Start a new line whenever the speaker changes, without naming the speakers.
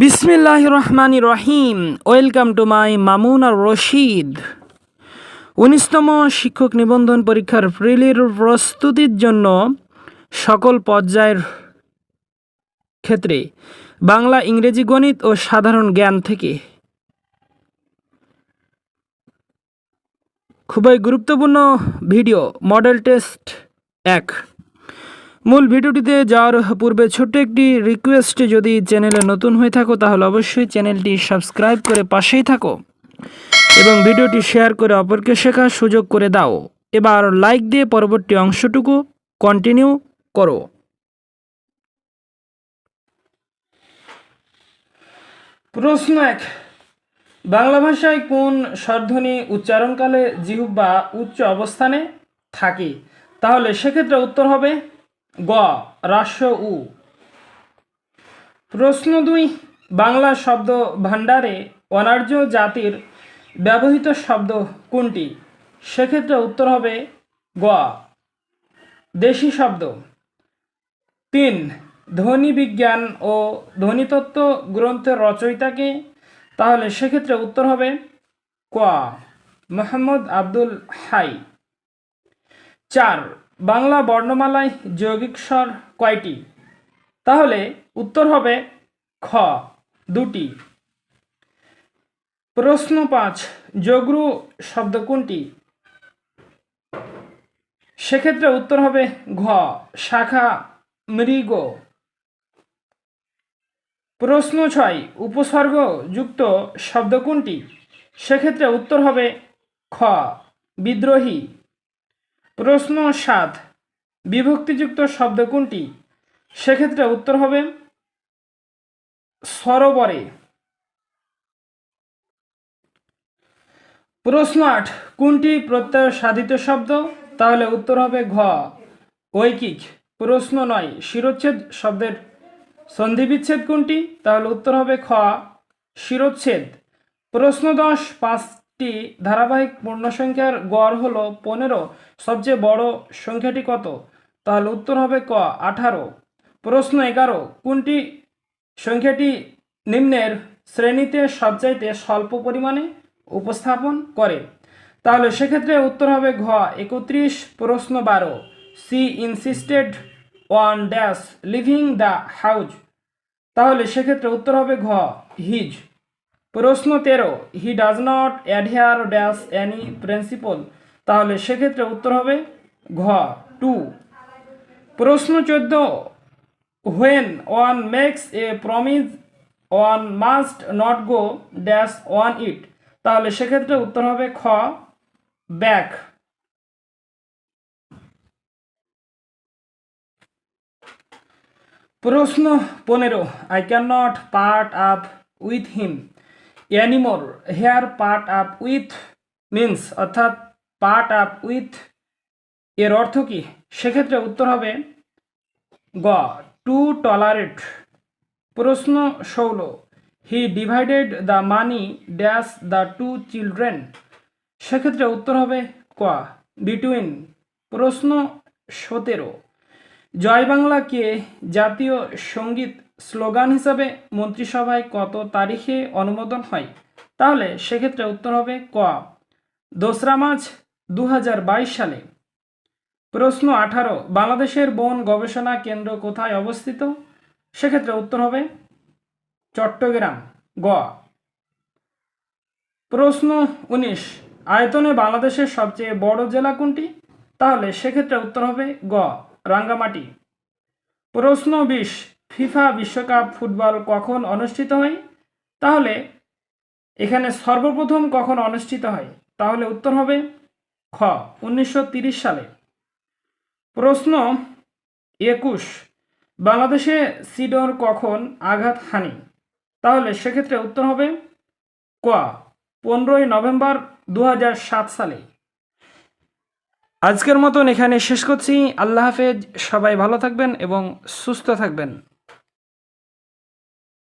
বিসমিল্লাহ রহমান রহিম। ওয়েলকাম টু মাই মামুন আর রশিদ। উনিশতম শিক্ষক নিবন্ধন পরীক্ষার প্রিলির প্রস্তুতির জন্য সকল পর্যায়ের ক্ষেত্রে বাংলা, ইংরেজি, গণিত ও সাধারণ জ্ঞান থেকে খুবই গুরুত্বপূর্ণ ভিডিও, মডেল টেস্ট এক। মূল ভিডিওটিতে যাওয়ার পূর্বে ছোট্ট একটি রিকোয়েস্ট যদি চ্যানেলে নতুন হয়ে থাকো, তাহলে অবশ্যই চ্যানেলটি সাবস্ক্রাইব করে পাশেই থাকো এবং ভিডিওটি শেয়ার করে অপরকে শেখার সুযোগ করে দাও। এবার লাইক দিয়ে পরবর্তী অংশটুকু কন্টিনিউ করো। প্রশ্ন এক, বাংলা ভাষায় কোন স্বরধ্বনি উচ্চারণকালে জিহুবা উচ্চ অবস্থানে থাকে? তাহলে সেক্ষেত্রে উত্তর হবে গ, রাস্য উ। প্রশ্ন দুই, বাংলা শব্দ ভাণ্ডারে অনার্য জাতির ব্যবহৃত শব্দ কোনটি? সেক্ষেত্রে উত্তর হবে গ, দেশি শব্দ। তিন, ধ্বনি বিজ্ঞান ও ধ্বনিতত্ত্ব গ্রন্থের রচয়িতাকে, তাহলে সেক্ষেত্রে উত্তর হবে ক, মোহাম্মদ আব্দুল হাই। চার বাংলা বর্ণমালায় যৌগিক স্বর কয়টি? তাহলে উত্তর হবে খ, দুটি। প্রশ্ন পাঁচ, যোগরু শব্দ কোনটি? সেক্ষেত্রে উত্তর হবে ঘ, শাখা মৃগ। প্রশ্ন ছয়, উপসর্গ যুক্ত শব্দ কোনটি? সেক্ষেত্রে উত্তর হবে খ, বিদ্রোহী। প্রশ্ন সাত। বিভক্তিযুক্ত শব্দ কোনটি? সেক্ষেত্রে উত্তর হবে সরোবরে। প্রশ্ন আট, কোনটি প্রত্যয় সাধিত শব্দ? তাহলে উত্তর হবে ঘ। ঐকিক। প্রশ্ন নয়, শিরোচ্ছেদ শব্দের সন্ধিবিচ্ছেদ কোনটি? তাহলে উত্তর হবে খ। শিরোচ্ছেদ। প্রশ্ন দশ পাঁচটি ধারাবাহিক পূর্ণসংখ্যার গড় হলো পনেরো। সবচেয়ে বড় সংখ্যাটি কত? তাহলে উত্তর হবে ক, আঠারো। প্রশ্ন এগারো, কোনটি সংখ্যাটি নিম্নের শ্রেণীতে সবচাইতে স্বল্প পরিমাণে উপস্থাপন করে? তাহলে সেক্ষেত্রে উত্তর হবে ঘ, একত্রিশ। প্রশ্ন বারো, she insisted one dash living the house. তাহলে সেক্ষেত্রে উত্তর হবে ঘ, হিজ। প্রশ্ন তেরো he does not adhere dash any principle তাহলে সেক্ষেত্রে উত্তর হবে ঘ টু প্রশ্ন চোদ্দ when one makes a promise one must not go dash on it তাহলে সেক্ষেত্রে উত্তর হবে খ ব্যাক প্রশ্ন পনেরো I can not part up with him anymore here part up with means অর্থাৎ পার্ট আপ উইথ এর অর্থ কি? সেক্ষেত্রে উত্তর হবে গ টু টলারেট প্রশ্ন ষোলো he divided the money dash the two children সেক্ষেত্রে উত্তর হবে ক বিটুইন প্রশ্ন সতেরো, জয় বাংলাকে জাতীয় সংগীত স্লোগান হিসাবে মন্ত্রিসভায় কত তারিখে অনুমোদন হয়? তাহলে সেক্ষেত্রে উত্তর হবে ক। দোসরা মার্চ দু হাজার বাইশ সালে। প্রশ্ন আঠারো, বাংলাদেশের বন গবেষণা কেন্দ্র কোথায় অবস্থিত? সেক্ষেত্রে উত্তর হবে চট্টগ্রাম। গ। প্রশ্ন উনিশ, আয়তনে বাংলাদেশের সবচেয়ে বড় জেলা কোনটি? তাহলে সেক্ষেত্রে উত্তর হবে গ, রাঙ্গামাটি। প্রশ্ন বিশ ফিফা বিশ্বকাপ ফুটবল কখন অনুষ্ঠিত হয়? তাহলে এখানে সর্বপ্রথম কখন অনুষ্ঠিত হয়? তাহলে উত্তর হবে খ, উনিশশো সালে। প্রশ্ন একুশ, বাংলাদেশে সিডর কখন আঘাত হানি? তাহলে সেক্ষেত্রে উত্তর হবে ক, পনেরোই নভেম্বর দু হাজার সাত সালে। আজকের মতন এখানে শেষ করছি। আল্লাহ হাফেজ। সবাই ভালো থাকবেন এবং সুস্থ থাকবেন।